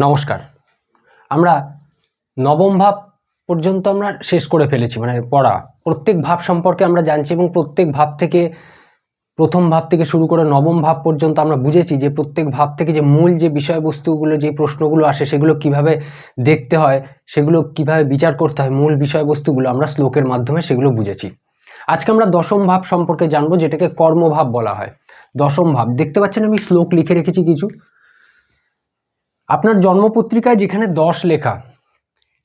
নমস্কার। আমরা নবম ভাব পর্যন্ত আমরা শেষ করে ফেলেছি মানে পড়া। প্রত্যেক ভাব সম্পর্কে আমরা জানছি এবং প্রত্যেক ভাব থেকে, প্রথম ভাব থেকে শুরু করে নবম ভাব পর্যন্ত আমরা বুঝেছি যে প্রত্যেক ভাব থেকে যে মূল যে বিষয়বস্তুগুলো, যে প্রশ্নগুলো আসে, সেগুলো কীভাবে দেখতে হয়, সেগুলো কীভাবে বিচার করতে হয়, মূল বিষয়বস্তুগুলো আমরা শ্লোকের মাধ্যমে সেগুলো বুঝেছি। আজকে আমরা দশম ভাব সম্পর্কে জানব, যেটাকে কর্মভাব বলা হয়। দশম ভাব, দেখতে পাচ্ছেন আমি শ্লোক লিখে রেখেছি কিছু। আপনার জন্মপত্রিকায় যেখানে দশ লেখা,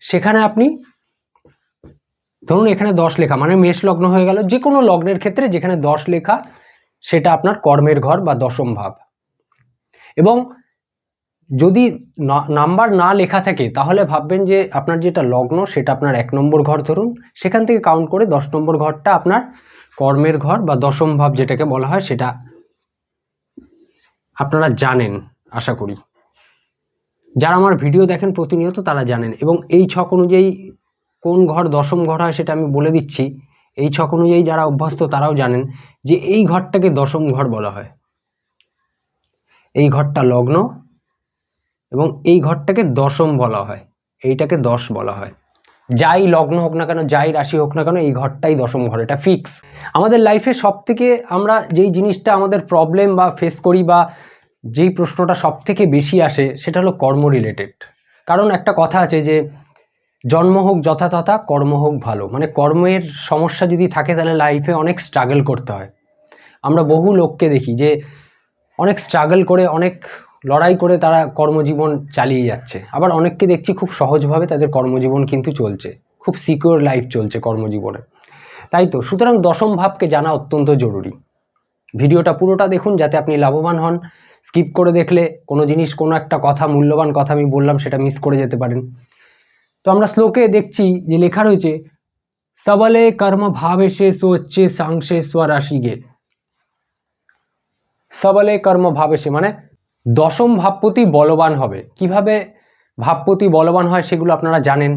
সেখানে আপনি, ধরুন এখানে দশ লেখা মানে মেষ লগ্ন হয়ে গেল, যে কোনো লগ্নের ক্ষেত্রে যেখানে দশ লেখা, সেটা আপনার কর্মের ঘর বা দশম ভাব। এবং যদি নাম্বার না লেখা থাকে, তাহলে ভাববেন যে আপনার যেটা লগ্ন, সেটা আপনার এক নম্বর ঘর ধরুন, সেখান থেকে কাউন্ট করে দশ নম্বর ঘরটা আপনার কর্মের ঘর বা দশম ভাব যেটাকে বলা হয়, সেটা আপনারা জানেন, আশা করি। যারা আমার ভিডিও দেখেন প্রতিনিয়ত তারা জানেন। এবং এই ছক অনুযায়ী কোন ঘর দশম ঘর হয় সেটা আমি বলে দিচ্ছি। এই ছক অনুযায়ী যারা অভ্যস্ত তারাও জানেন যে এই ঘরটাকে দশম ঘর বলা হয়। এই ঘরটা লগ্ন এবং এই ঘরটাকে দশম বলা হয়। এইটাকে দশ বলা হয়। যাই লগ্ন হোক না কেন, যাই রাশি হোক না কেন, এই ঘরটাই দশম ঘর। এটা ফিক্স আমাদের লাইফে সব থেকে আমরা যেই জিনিসটা আমাদের প্রবলেম বা ফেস করি বা যেই প্রশ্নটা সব থেকে বেশি আসে সেটা হলো কর্ম রিলেটেড কারণ একটা কথা আছে যে, জন্ম হোক যথাতথা, কর্ম হোক ভালো। মানে কর্মের সমস্যা যদি থাকে তাহলে লাইফে অনেক স্ট্রাগল করতে হয়। আমরা বহু লোককে দেখি যে, অনেক স্ট্রাগল করে, অনেক লড়াই করে তারা কর্মজীবন চালিয়ে যাচ্ছে। আবার অনেককে দেখছি খুব সহজভাবে তাদের কর্মজীবন কিন্তু চলছে। খুব সিকিউর লাইফ চলছে কর্মজীবনে। তাই তো? সুতরাং দশম ভাবকে জানা অত্যন্ত জরুরি। ভিডিওটা পুরোটা দেখুন যাতে আপনি লাভবান হন। স্কিপ করে দেখলে কোনো জিনিস, কোনো একটা কথা, মূল্যবান কথা আমি বললাম, সেটা মিস করে যেতে পারেন। তো আমরা শ্লোকে দেখছি যে লেখা রয়েছে, সবলে কর্ম ভাবেশে সোচ্ছে সাংশে স্বরাশিগে সবলে কর্ম ভাবেশে মানে দশম ভাবপতি বলবান হবে। কীভাবে ভাবপতি বলবান হয় সেগুলো আপনারা জানেন।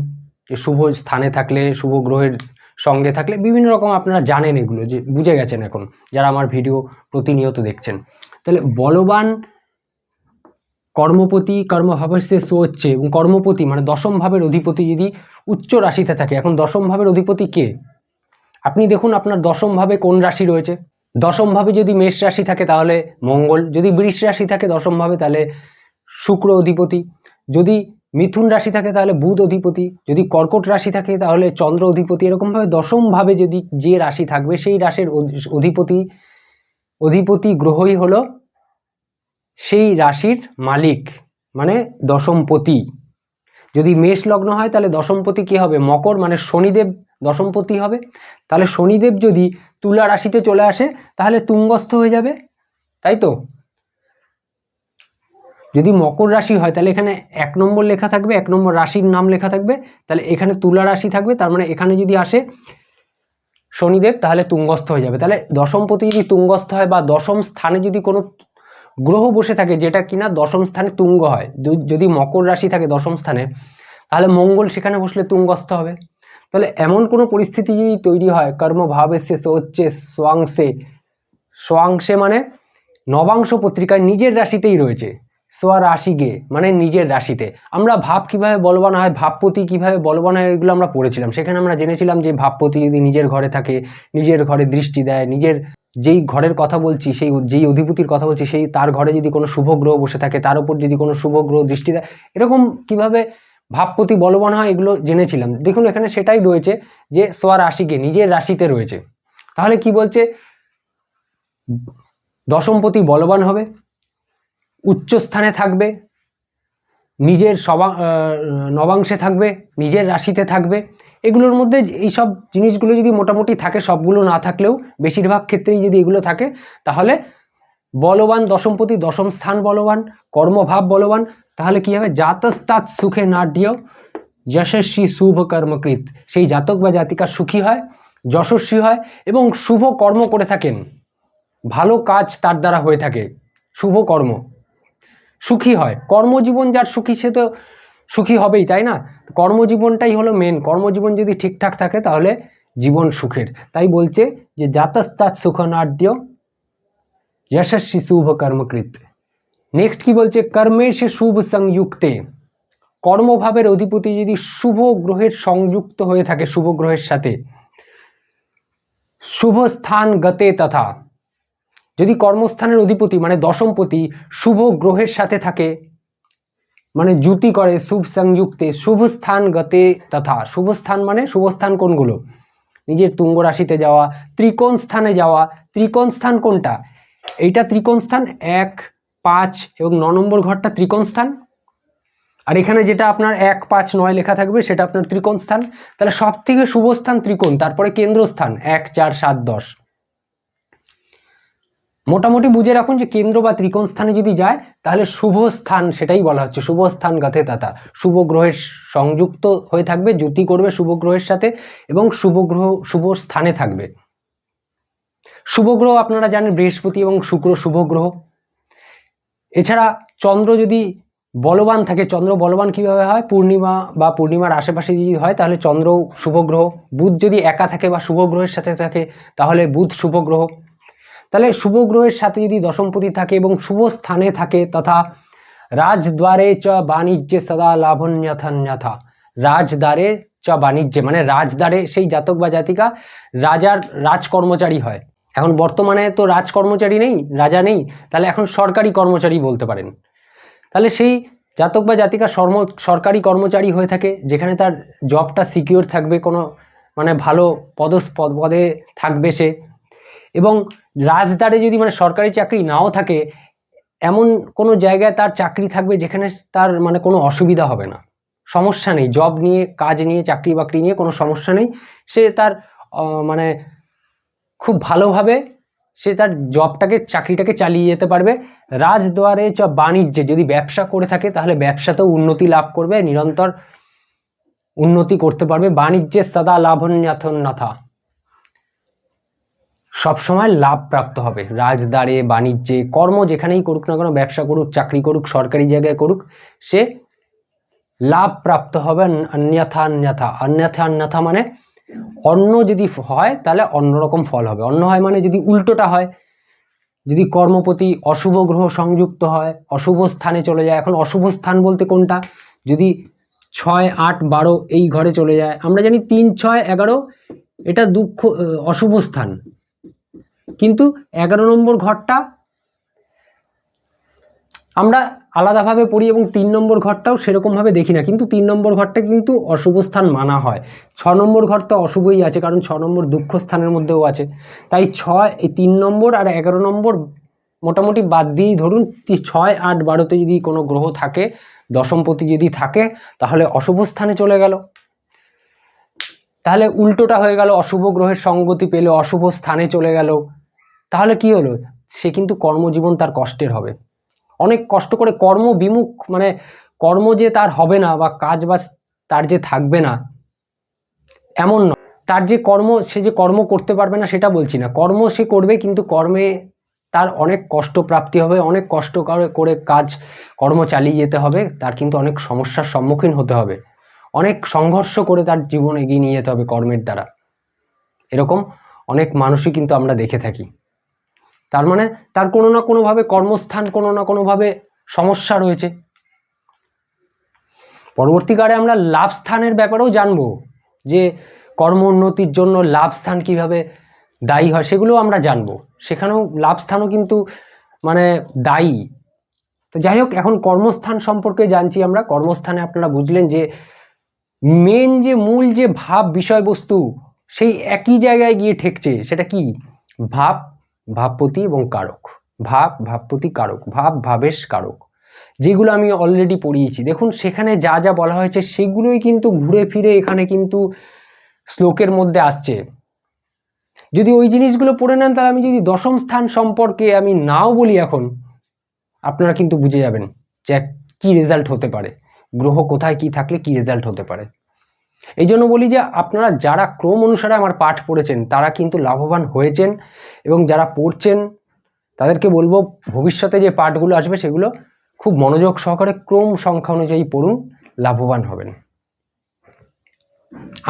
যে শুভ স্থানে থাকলে, শুভ গ্রহের সঙ্গে থাকলে বিভিন্ন রকম আপনারা জানেন এগুলো, যে বুঝে গেছেন এখন যারা আমার ভিডিও প্রতিনিয়ত দেখছেন। তাহলে বলবান কর্মপতি কর্মভাবের সো হচ্ছে এবং কর্মপতি মানে দশম ভাবের অধিপতি যদি উচ্চ রাশিতে থাকে, এখন দশম ভাবের অধিপতি কে? আপনি দেখুন আপনার দশম ভাবে কোন রাশি রয়েছে। দশম ভাবে যদি মেষ রাশি থাকে তাহলে মঙ্গল, যদি বৃষ রাশি থাকে দশম ভাবে তাহলে শুক্র অধিপতি। যদি মিথুন রাশি থাকে তাহলে বুধ অধিপতি। যদি কর্কট রাশি থাকে তাহলে চন্দ্র অধিপতি। এরকমভাবে দশমভাবে যদি যে রাশি থাকবে সেই রাশির অধিপতি অধিপতি গ্রহই হলো সেই রাশির মালিক মানে দশমপতি। যদি মেষ লগ্ন হয় তাহলে দশমপতি কি হবে? মকর মানে শনিদেব দশমপতি হবে। তাহলে শনিদেব যদি তুলা রাশিতে চলে আসে তাহলে তুঙ্গস্থ হয়ে যাবে, তাই তো? যদি মকর রাশি হয়, তাহলে এখানে এক নম্বর লেখা থাকবে, এক নম্বর রাশির নাম লেখা থাকবে, তাহলে এখানে তুলা রাশি থাকবে, তার মানে এখানে যদি আসে শনিদেব, তাহলে তুঙ্গস্থ হয়ে যাবে। তাহলে দশমপতি যদি তুঙ্গস্থ হয় বা দশম স্থানে যদি কোনো গ্রহ বসে থাকে যেটা কিনা দশম স্থানে তুঙ্গ হয় যদি মকর রাশি থাকে দশম স্থানে, তাহলে মঙ্গল সেখানে বসলে তুঙ্গস্থ হবে। তাহলে এমন কোনো পরিস্থিতি যদি তৈরি হয়, কর্মভাব এসে হচ্ছে সোয়াংশে সোয়াংশে মানে নবাংশ পত্রিকায় নিজের রাশিতেই রয়েছে। সোয়া রাশিগে মানে নিজের রাশিতে। আমরা ভাব কীভাবে বলবান হয়, ভাবপতি কীভাবে বলবান হয়, এগুলো আমরা পড়েছিলাম। সেখানে আমরা জেনেছিলাম যে ভাবপতি যদি নিজের ঘরে থাকে, নিজের ঘরে দৃষ্টি দেয়, নিজের যেই ঘরের কথা বলছি, সেই যেই অধিপতির কথা বলছি, সেই তার ঘরে যদি কোনো শুভ গ্রহ বসে থাকে, তার উপর যদি কোনো শুভ গ্রহ দৃষ্টি দেয়, এরকম কীভাবে ভাবপতি বলবান হয়, এগুলো জেনেছিলাম। দেখুন, এখানে সেটাই রয়েছে যে সোয়া রাশিকে নিজের রাশিতে রয়েছে। তাহলে কি বলছে? দশমপতি বলবান হবে উচ্চ স্থানে থাকবে, নিজের সবা নবাংশে থাকবে, নিজের রাশিতে থাকবে। এগুলোর মধ্যে এইসব জিনিসগুলো যদি মোটামুটি থাকে, সবগুলো না থাকলেও বেশিরভাগ ক্ষেত্রেই যদি এগুলো থাকে, তাহলে বলবান দশমপতি, দশম স্থান বলবান, কর্মভাব বলবান, তাহলে কি হবে? জাতস্তাৎ সুখে নাট্য যশস্বী শুভ কর্মকৃত। সেই জাতক বা জাতিকা সুখী হয়, যশস্বী হয় এবং শুভ কর্ম করে থাকেন। ভালো কাজ তার দ্বারা হয়ে থাকে, শুভ কর্ম। সুখী হয়। কর্মজীবন যার সুখী, সে তো সুখী হবেই, তাই না? কর্মজীবনটাই হলো মেন কর্মজীবন যদি ঠিকঠাক থাকে, তাহলে জীবন সুখের। তাই বলছে যে জাতস্তাৎ সুখনাঢ্য যশস্বী শুভ কর্মকৃত। নেক্সট কি বলছে? কর্মে সে শুভ সংযুক্তে। কর্মভাবের অধিপতি যদি শুভ গ্রহের সংযুক্ত হয়ে থাকে, শুভ গ্রহের সাথে, শুভ স্থান গতে তথা যদি কর্মস্থানের অধিপতি মানে দশমপতি, শুভ গ্রহের সাথে থাকে মানে জুতি করে, শুভ সংযুক্তে, শুভ স্থান গতে তথা, শুভ স্থান মানে শুভ স্থান কোনগুলো? নিজের তুঙ্গ রাশিতে যাওয়া, ত্রিকোণ স্থানে যাওয়া, ত্রিকোণ স্থান কোনটা? এইটা ত্রিকোণ স্থান এক, পাঁচ এবং ন নম্বর ঘরটা ত্রিকোণ স্থান। আর এখানে যেটা আপনার এক, পাঁচ, নয় লেখা থাকবে, সেটা আপনার ত্রিকোণ স্থান। তাহলে সব থেকে শুভ স্থান ত্রিকোণ, তারপরে কেন্দ্রস্থান, এক, চার, সাত, দশ। মোটামুটি বুঝে রাখুন যে কেন্দ্র বা ত্রিকোণ স্থানে যদি যায়, তাহলে শুভ স্থান সেটাই বলা হচ্ছে। শুভ স্থান গাথে তাতা। শুভ গ্রহের সংযুক্ত হয়ে থাকবে, জ্যোতি করবে শুভ গ্রহের সাথে এবং শুভ গ্রহ, শুভ স্থানে থাকবে। শুভ গ্রহ আপনারা জানেন বৃহস্পতি এবং শুক্র শুভ গ্রহ। এছাড়া চন্দ্র যদি বলবান থাকে, চন্দ্র বলবান কীভাবে হয়? পূর্ণিমা বা পূর্ণিমার আশেপাশে যদি হয়, তাহলে চন্দ্র শুভ গ্রহ। বুধ যদি একা থাকে বা শুভ গ্রহের সাথে থাকে, তাহলে বুধ শুভ গ্রহ। তাহলে শুভ গ্রহের সাথে যদি দশমপতি থাকে এবং শুভ স্থানে থাকে তথা রাজদ্বারে চ বাণিজ্যে সদা লাভন্যথন্যথা। রাজদ্বারে চ বাণিজ্যে মানে রাজদ্বারে সেই জাতক বা জাতিকা রাজার রাজকর্মচারী হয়। এখন বর্তমানে তো রাজকর্মচারী নেই, রাজা নেই, তাহলে এখন সরকারি কর্মচারী বলতে পারেন। তাহলে সেই জাতক বা জাতিকা সর্ম, সরকারি কর্মচারী হয়ে থাকে, যেখানে তার জবটা সিকিওর থাকবে, কোনো মানে ভালো পদস, পদ, পদে থাকবে সে। এবং রাজদারে যদি মানে সরকারি চাকরি নাও থাকে, এমন কোনো জায়গায় তার চাকরি থাকবে যেখানে তার মানে কোনো অসুবিধা হবে না। সমস্যা নেই। জব নিয়ে, কাজ নিয়ে, চাকরি বাকরি নিয়ে কোনো সমস্যা নেই। সে তার মানে খুব ভালোভাবে সে তার জবটাকে, চাকরিটাকে চালিয়ে যেতে পারবে। রাজদ্বারে চ বাণিজ্যে যদি ব্যবসা করে থাকে, তাহলে ব্যবসাতেও উন্নতি লাভ করবে, নিরন্তর উন্নতি করতে পারবে। বাণিজ্যে সদা লাভন্যথন্যথা সবসময় লাভ প্রাপ্ত হবে। রাজদারে বাণিজ্যে, কর্ম যেখানেই করুক না কেন, ব্যবসা করুক, চাকরি করুক, সরকারি জায়গায় করুক, সে লাভ প্রাপ্ত হবে অন্যথা অন্যথা। অন্যথা অন্যথা মানে অন্য যদি হয়, তাহলে অন্যরকম ফল হবে। অন্য হয় মানে যদি উল্টোটা হয়, যদি কর্মপতি অশুভ গ্রহ সংযুক্ত হয়, অশুভ স্থানে চলে যায়। এখন অশুভ স্থান বলতে কোনটা? যদি ছয়, আট, বারো এই ঘরে চলে যায়। আমরা জানি তিন, ছয়, এগারো, এটা দুঃখ, অশুভ স্থান। কিন্তু এগারো নম্বর ঘরটা আমরা আলাদাভাবে পড়ি এবং তিন নম্বর ঘরটাও সেরকমভাবে দেখি না। কিন্তু তিন নম্বর ঘরটা কিন্তু অশুভ স্থান মানা হয়। ছ নম্বর ঘরটা অশুভই আছে, কারণ ছ নম্বর দুঃখ স্থানের মধ্যেও আছে। তাই ছয় এই তিন নম্বর আর এগারো নম্বর মোটামুটি বাদ দিয়েই ধরুন ছয়, আট, বারোতে যদি কোনো গ্রহ থাকে, দশমপতি যদি থাকে, তাহলে অশুভ স্থানে চলে গেল। তাহলে উল্টোটা হয়ে গেল, অশুভ গ্রহের সঙ্গতি পেলে অশুভ স্থানে চলে গেল। তাহলে কি হলো? সে কিন্তু কর্মজীবন তার কষ্টের হবে। অনেক কষ্ট করে কর্ম বিমুখ মানে কর্ম যে তার হবে না বা কাজ বা তার যে থাকবে না, এমন নয়। তার যে কর্ম, সে যে কর্ম করতে পারবে না সেটা বলছি না। কর্ম সে করবে কিন্তু কর্মে তার অনেক কষ্ট প্রাপ্তি হবে, অনেক কষ্ট করে কাজ, কর্ম চালিয়ে যেতে হবে, তার কিন্তু অনেক সমস্যার সম্মুখীন হতে হবে। অনেক সংঘর্ষ করে তার জীবন এগিয়ে নিয়ে যেতে হবে কর্মের দ্বারা। এরকম অনেক মানুষই কিন্তু আমরা দেখে থাকি। তার মানে তার কোনো না কোনোভাবে কর্মস্থান, কোনো না কোনোভাবে সমস্যা রয়েছে। পরবর্তীকালে আমরা লাভ স্থানের ব্যাপারেও জানব যে কর্ম উন্নতির জন্য লাভ স্থান কীভাবে দায়ী হয় সেগুলো আমরা জানব। সেখানেও লাভ স্থানও কিন্তু মানে দায়ী। তো যাই হোক, এখন কর্মস্থান সম্পর্কে জানছি আমরা। কর্মস্থানে আপনারা বুঝলেন যে মেন যে মূল যে ভাব বিষয়বস্তু, সেই একই জায়গায় গিয়ে ঠেকছে। সেটা কি? ভাব ভাবপতি এবং কারক। ভাব, ভাবপতি, কারক। ভাব, ভাবেশ, কারক। যেগুলো আমি অলরেডি পড়িয়েছি। দেখুন, সেখানে যা যা বলা হয়েছে, সেগুলোই কিন্তু ঘুরে ফিরে এখানে কিন্তু শ্লোকের মধ্যে আসছে। যদি ওই জিনিসগুলো পড়ে নেন, তাহলে আমি যদি দশম স্থান সম্পর্কে আমি নাও বলি এখন, আপনারা কিন্তু বুঝে যাবেন যে কি রেজাল্ট হতে পারে। গ্রহ কোথায় কি থাকলে কি রেজাল্ট হতে পারে। এই জন্য বলি যে আপনারা যারা ক্রম অনুসারে আমার পাঠ পড়েছেন, তারা কিন্তু লাভবান হয়েছেন এবং যারা পড়ছেন, তাদেরকে বলব ভবিষ্যতে যে পাঠগুলো আসবে সেগুলো খুব মনোযোগ সহকারে ক্রম সংখ্যা অনুযায়ী পড়ুন, লাভবান হবেন।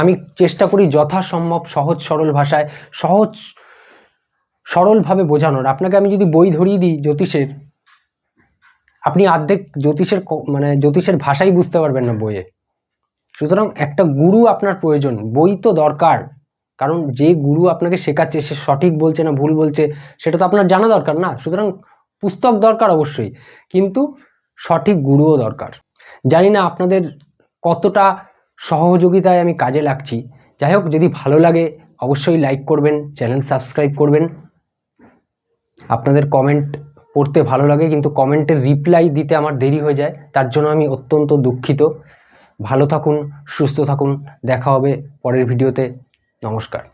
আমি চেষ্টা করি যথাসম্ভব সহজ সরল ভাষায়, সহজ সরলভাবে বোঝানোর। আপনাকে আমি যদি বই ধরিয়ে দিই জ্যোতিষের, আপনি অর্ধেক জ্যোতিষের মানে জ্যোতিষের ভাষাই বুঝতে পারবেন না বইয়ে। সুতরাং একটা গুরু আপনার প্রয়োজন, বই তো দরকার। কারণ যে গুরু আপনাকে শেখাচ্ছে, সে সঠিক বলছে না ভুল বলছে, সেটা তো আপনার জানা দরকার না। সুতরাং পুস্তক দরকার অবশ্যই, কিন্তু সঠিক গুরুও দরকার। জানি না আপনাদের কতটা সহযোগিতায় আমি কাজে লাগছি। যাই হোক, যদি ভালো লাগে, অবশ্যই লাইক করবেন, চ্যানেল সাবস্ক্রাইব করবেন। আপনাদের কমেন্ট পড়তে ভালো লাগে, কিন্তু কমেন্টের রিপ্লাই দিতে আমার দেরি হয়ে যায়, তার জন্য আমি অত্যন্ত দুঃখিত। ভালো থাকুন সুস্থ থাকুন। দেখা হবে পরের ভিডিওতে। নমস্কার।